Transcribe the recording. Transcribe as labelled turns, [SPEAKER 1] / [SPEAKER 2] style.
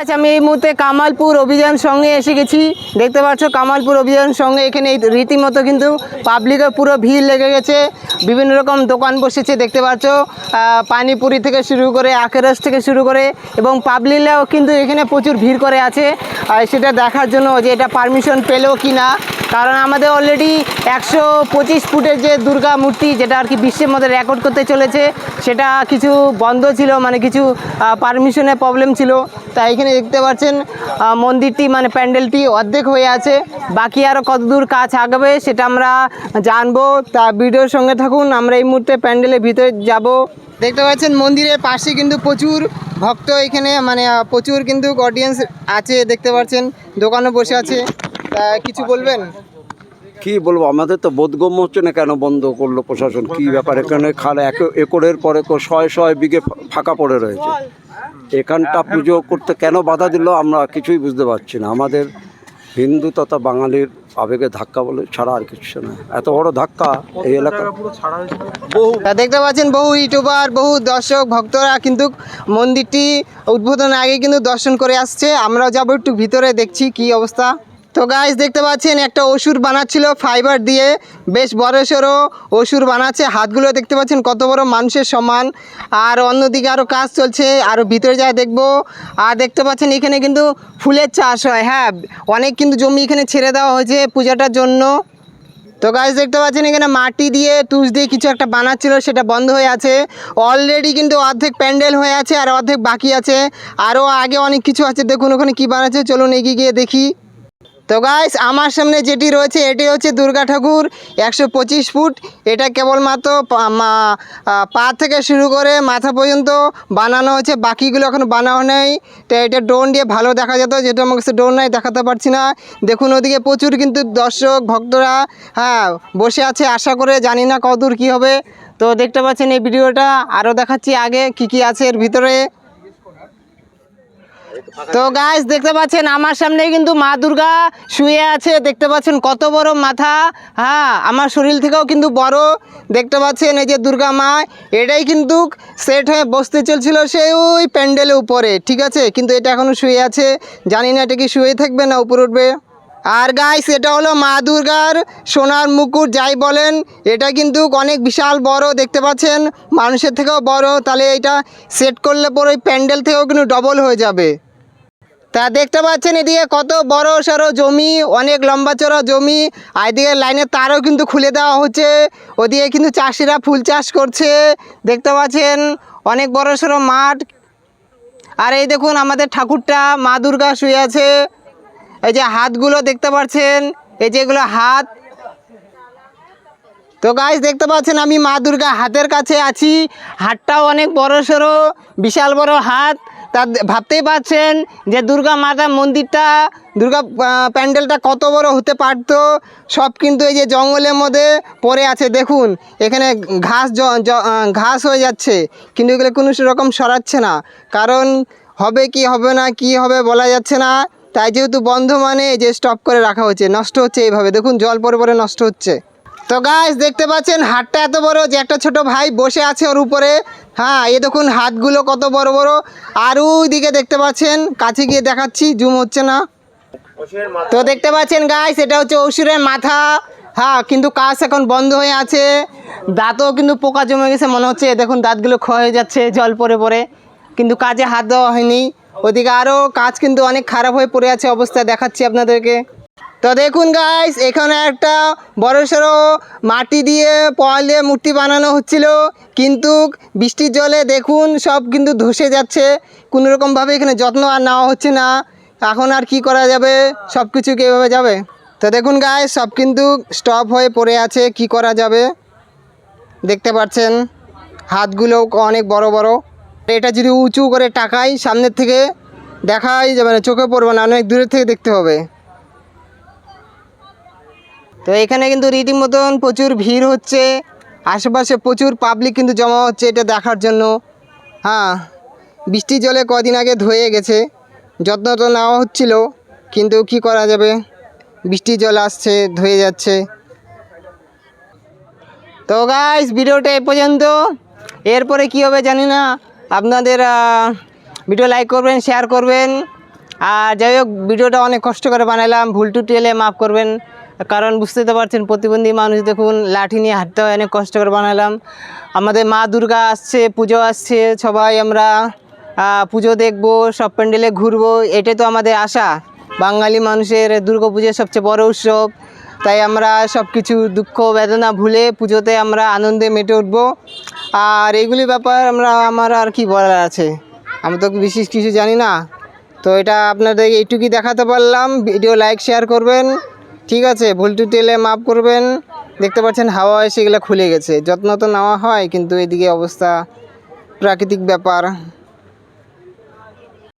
[SPEAKER 1] আচ্ছা আমি এই মুহূর্তে কামালপুর অভিযান সঙ্গে এসে গেছি। দেখতে পাচ্ছ, কামালপুর অভিযান সঙ্গে এখানে রীতিমতো কিন্তু পাবলিকের পুরো ভিড় লেগে গেছে। বিভিন্ন রকম দোকান বসেছে, দেখতে পাচ্ছ। পানিপুরি থেকে শুরু করে আখেরস থেকে শুরু করে এবং পাবলিকরাও কিন্তু এখানে প্রচুর ভিড় করে আছে। সেটা দেখার জন্য যে এটা পারমিশন পেল কি না কারণ আমাদের অলরেডি একশো পঁচিশ ফুটের যে দুর্গা মূর্তি, যেটা আর কি বিশ্বের মধ্যে রেকর্ড করতে চলেছে, সেটা কিছু বন্ধ ছিল মানে কিছু পারমিশনের প্রবলেম ছিল। তাই এখানে দেখতে পাচ্ছেন মন্দিরটি মানে প্যান্ডেলটি অর্ধেক হয়ে আছে। বাকি আরও কতদূর কাজ আগাবে সেটা আমরা জানব। তা ভিডিওর সঙ্গে থাকুন, আমরা এই মুহূর্তে প্যান্ডেলের ভিতরে যাব। দেখতে পাচ্ছেন, মন্দিরের পাশে কিন্তু প্রচুর ভক্ত এখানে মানে প্রচুর কিন্তু অডিয়েন্স আছে, দেখতে পাচ্ছেন, দোকানও বসে আছে। তা কিছু বলবেন?
[SPEAKER 2] কি বলব, আমাদের তো বোধগম্য হচ্ছে না কেন বন্ধ করল প্রশাসন? কি ব্যাপার? এখানে খাল এক একরের পরে শয়ে শয়ে বিঘে ফাঁকা পড়ে রয়েছে। এখানটা পুজো করতে কেন বাধা দিল আমরা কিছুই বুঝতে পারছি না। আমাদের হিন্দু তথা বাঙালির আবেগে ধাক্কা বলে ছাড়া আর কিছু না। এত বড় ধাক্কা এই এলাকা বহু।
[SPEAKER 1] দেখতে পাচ্ছেন বহু ইউটিউবার বহু দর্শক ভক্তরা কিন্তু মন্দিরটি উদ্বোধনের আগে কিন্তু দর্শন করে আসছে। আমরা যাব একটু ভিতরে দেখছি কি অবস্থা। তো গাইস দেখতে পাচ্ছেন, একটা অসুর বানাচ্ছিল ফাইবার দিয়ে। বেশ বড় সড়ো অসুর বানাচ্ছে। হাতগুলো দেখতে পাচ্ছেন, কত বড় মানুষের সমান। আর অন্যদিকে আরও কাজ চলছে আরও ভিতরে যায় দেখব। আর দেখতে পাচ্ছেন, এখানে কিন্তু ফুলের চাষ হয়। হ্যাঁ অনেক কিন্তু জমি এখানে ছেড়ে দেওয়া হয়েছে পূজাটার জন্য। তো গাছ দেখতে পাচ্ছেন, এখানে মাটি দিয়ে, তুষ দিয়ে কিছু একটা বানাচ্ছিল, সেটা বন্ধ হয়ে আছে। অলরেডি কিন্তু অর্ধেক প্যান্ডেল হয়ে আছে, আর অর্ধেক বাকি আছে। আরও আগে অনেক কিছু আছে, দেখুন ওখানে কী বানাচ্ছে, চলুন এগিয়ে গিয়ে দেখি। তো গাইস আমার সামনে যেটি রয়েছে, এটি হচ্ছে দুর্গা ঠাকুর, একশো পঁচিশ ফুট। এটা কেবলমাত্র পা- থেকে শুরু করে মাথা পর্যন্ত বানানো হচ্ছে বাকিগুলো এখন বানানো নেই। তো এটা ড্রোন দিয়ে ভালো দেখা যেত যেটা আমার কাছে ড্রোন নাই, দেখাতে পারছি না। দেখুন, ওদিকে প্রচুর কিন্তু দর্শক, ভক্তরা হ্যাঁ বসে আছে। আশা করে জানি না কতদূর কী হবে। তো দেখতে পাচ্ছেন এই ভিডিওটা। আরও দেখাচ্ছি আগে কি কি আছে এর ভিতরে। তো গাইস দেখতে পাচ্ছেন আমার সামনে কিন্তু মা দুর্গা শুয়ে আছে। দেখতে পাচ্ছেন কত বড় মাথা। হ্যাঁ আমার শরীর থেকেও কিন্তু বড়। দেখতে পাচ্ছেন এই যে দুর্গা মা, এটাই কিন্তু সেট হয়ে বসতে চলছিল সেই ওই প্যান্ডেলের উপরে, ঠিক আছে? কিন্তু এটা এখনও শুয়ে আছে। জানি না এটা কি শুয়ে থাকবে না উপরে উঠবে। আর গাইস এটা হলো মা দুর্গার সোনার মুকুট, যাই বলেন, এটা কিন্তু অনেক বিশাল বড়, দেখতে পাচ্ছেন? মানুষের থেকেও বড়। তাহলে এটা সেট করলে পরে প্যান্ডেল থেকেও কিন্তু ডবল হয়ে যাবে। তা দেখতে পাচ্ছেন এদিকে কত বড় সড়ো জমি, অনেক লম্বা চড়া জমি। আর এদিকে লাইনের তারও কিন্তু খুলে দেওয়া হচ্ছে। ওদিকে কিন্তু চাষিরা ফুল চাষ করছে। দেখতে পাচ্ছেন অনেক বড় সড়ো মাঠ। আর এই দেখুন আমাদের ঠাকুরটা, মা দুর্গা শুয়ে আছে। এই যে হাতগুলো দেখতে পাচ্ছেন, এই যেগুলো হাত। তো গাইস দেখতে পাচ্ছেন আমি মা দুর্গা হাতের কাছে আছি। হাতটাও অনেক বড় সড়ো, বিশাল বড় হাত। তা ভাবতেই পাচ্ছেন যে দুর্গা মাতা মন্দিরটা, দুর্গা প্যান্ডেলটা কত বড় হতে পারতো? সব কিন্তু এই যে জঙ্গলের মধ্যে পড়ে আছে, দেখুন। এখানে ঘাস ঘাস হয়ে যাচ্ছে, কিন্তু এগুলো কোনো রকম সরাচ্ছে না। কারণ হবে কি, হবে না, কি হবে বলা যাচ্ছে না। তাই যেহেতু বন্ধ মানে যে স্টপ করে রাখা হচ্ছে, নষ্ট হচ্ছে এইভাবে। দেখুন, জল পরে পরে নষ্ট হচ্ছে। তো গাইস দেখতে পাচ্ছেন হাতটা এত বড় যে একটা ছোট ভাই বসে আছে ওর উপরে। হ্যাঁ এ দেখুন হাতগুলো কত বড় বড়। আর ওই দিকে দেখতে পাচ্ছেন, কাছে গিয়ে দেখাচ্ছি জুম হচ্ছে না। তো দেখতে পাচ্ছেন গাইস এটা হচ্ছে অসুরের মাথা। হ্যাঁ কিন্তু কাজ এখন বন্ধ হয়ে আছে। দাঁতও কিন্তু পোকা জমে গেছে, মনে হচ্ছে দেখুন দাঁতগুলো ক্ষয় হয়ে যাচ্ছে, জল পরে পরে কিন্তু কাজে হাত দেওয়া হয়নি। ওদিকে আরও কাজ কিন্তু অনেক খারাপ হয়ে পড়ে আছে অবস্থা দেখাচ্ছি আপনাদেরকে। তো দেখুন গাইস এখানে একটা বড় সড়ো মাটি দিয়ে পল দিয়ে মূর্তি বানানো হচ্ছিল। কিন্তু বৃষ্টির জলে দেখুন সব কিন্তু ধসে যাচ্ছে। কোনো রকমভাবে এখানে যত্ন আর নেওয়া হচ্ছে না। এখন আর কি করা যাবে? সব কিছু কীভাবে যাবে? তো দেখুন গাইস সব কিন্তু স্টপ হয়ে পড়ে আছে। কি করা যাবে? দেখতে পাচ্ছেন, হাতগুলো অনেক বড় বড়। এটা যদি উঁচু করে টাকাই সামনের থেকে দেখাই যাবে না, চোখে পড়বে না, অনেক দূরের থেকে দেখতে হবে। তো এখানে কিন্তু রীতিমতন প্রচুর ভিড় হচ্ছে। আশেপাশে প্রচুর পাবলিক কিন্তু জমা হচ্ছে এটা দেখার জন্য। হ্যাঁ বৃষ্টির জলে কদিন আগে ধুয়ে গেছে। যত্ন তো নেওয়া হচ্ছিল, কিন্তু কি করা যাবে? বৃষ্টির জল আসছে, ধুয়ে যাচ্ছে। তো গাইস ভিডিওটা এ পর্যন্ত। এরপরে কি হবে জানি না। আপনাদের ভিডিও লাইক করবেন শেয়ার করবেন। আর যাই হোক, ভিডিওটা অনেক কষ্ট করে বানালাম ভুল টুটি এলে মাফ করবেন। কারণ বুঝতে তো পারছেন, প্রতিবন্ধী মানুষ দেখুন, লাঠি নিয়ে হাঁটতে হয়, অনেক কষ্ট করে বানালাম। আমাদের মা দুর্গা আসছে, পুজো আসছে, সবাই আমরা পুজো দেখব, সব প্যান্ডেলে ঘুরবো, এটাই তো আমাদের আশা। বাঙালি মানুষের দুর্গা পুজোর সবচেয়ে বড় উৎসব। তাই আমরা সব কিছু দুঃখ, বেদনা ভুলে পুজোতে আমরা আনন্দে মেটে উঠবো। আর এইগুলি ব্যাপার আমরা, আমার আর কি বলার আছে? আমি তো বিশেষ কিছু জানি না। তো এটা আপনাদের এইটুকুই দেখাতে পারলাম। ভিডিও লাইক, শেয়ার করবেন। ঠিক আছে, ভুল টুটি এলে মাফ করবেন। দেখতে পাচ্ছেন, হাওয়া এসে এগুলো খুলে গেছে। যত্ন তো নেওয়া হয়, কিন্তু এদিকে অবস্থা প্রাকৃতিক ব্যাপার।